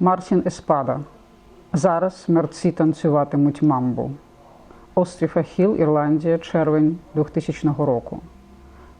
Мартін Еспада. Зараз мерці танцюватимуть мамбу. Острів Ахіл, Ірландія, червень 2000 року.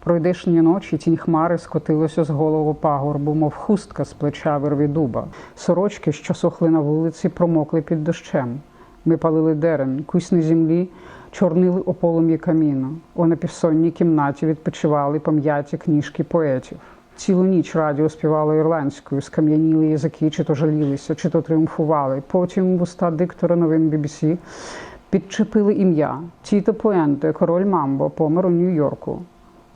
Пройдешні ночі тінь хмари скотилося з голову пагорбу, мов хустка з плеча вирві дуба. Сорочки, що сохли на вулиці, промокли під дощем. Ми палили дерен, кусні землі, чорнили у полум'ї каміну. У напівсонній кімнаті відпочивали пом'яті книжки поетів. Цілу ніч радіо співало ірландською, скам'яніли язики, чи то жалілися, чи то тріумфували. Потім вуста диктора новин BBC підчепили ім'я Тіто Пуенте, король Мамбо, помер у Нью-Йорку.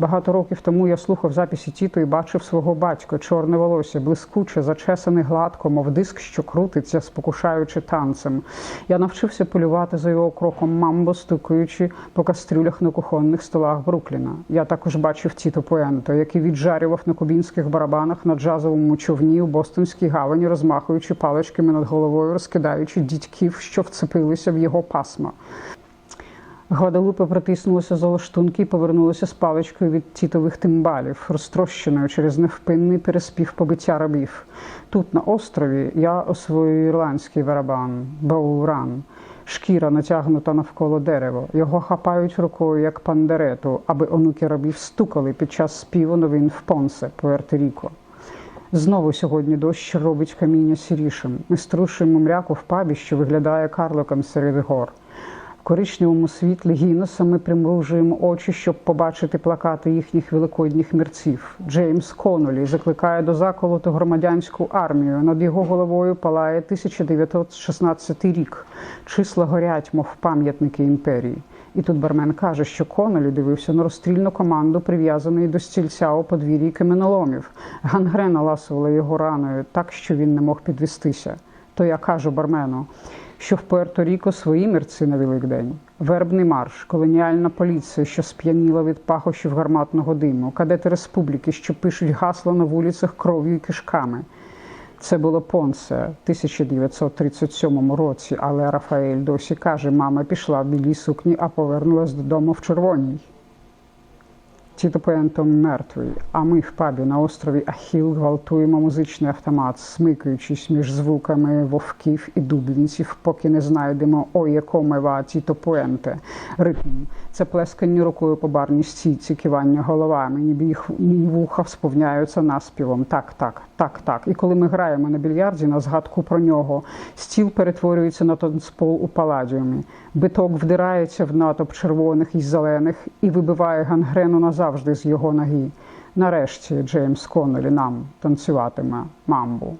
Багато років тому я слухав записі Тіто і бачив свого батька, чорне волосся, блискуче, зачесане гладко, мов диск, що крутиться, спокушаючи танцем. Я навчився полювати за його кроком мамбо, стукаючи по кастрюлях на кухонних столах Брукліна. Я також бачив Тіто Пуенто, який віджарював на кубінських барабанах на джазовому човні у Бостонській гавані, розмахуючи паличками над головою, розкидаючи дідьків, що вцепилися в його пасма. Гваделупа притиснулася за лаштунки і повернулася з паличкою від тітових тимбалів, розтрощеною через невпинний переспів побиття рабів. Тут, на острові, я освоюю ірландський барабан, бауран, шкіра натягнута навколо дерева. Його хапають рукою, як пандерету, аби онуки рабів стукали під час співу новин в Понсе, Пуерто-Ріко. Знову сьогодні дощ робить каміння сірішим. Ми струшуємо мряку в пабі, що виглядає карликом серед гор. Коричневому світлі гіноса ми примружуємо очі, щоб побачити плакати їхніх великодніх мерців. Джеймс Конолі закликає до заколоту громадянську армію. Над його головою палає 1916 рік. Числа горять, мов пам'ятники імперії. І тут бармен каже, що Конолі дивився на розстрільну команду, прив'язаної до стільця у подвір'ї каменоломів. Гангрена ласувала його раною так, що він не мог підвестися. То я кажу бармену, що в Пуерто-Ріко свої мерці на Великдень. Вербний марш, колоніальна поліція, що сп'яніла від пахощів гарматного диму, кадети республіки, що пишуть гасла на вулицях кров'ю і кишками. Це було Понсе в 1937 році, але Рафаель досі каже, мама пішла в білій сукні, а повернулась додому в червоній. Тіто Пуенто мертвий, а ми в пабі на острові Ахіл гвалтуємо музичний автомат, смикаючись між звуками вовків і дублінців, поки не знайдемо ой, якому ва Тіто Пуенте. Ритм. Це плескання рукою по барній стійці, кивання головами, ніби їх вуха сповняються наспівом. Так, так, так, так. І коли ми граємо на більярді на згадку про нього, стіл перетворюється на танцпол у паладіумі. Биток вдирається в натовп червоних і зелених і вибиває гангрену назавжди з його ноги. Нарешті Джеймс Коннелі нам танцюватиме мамбу.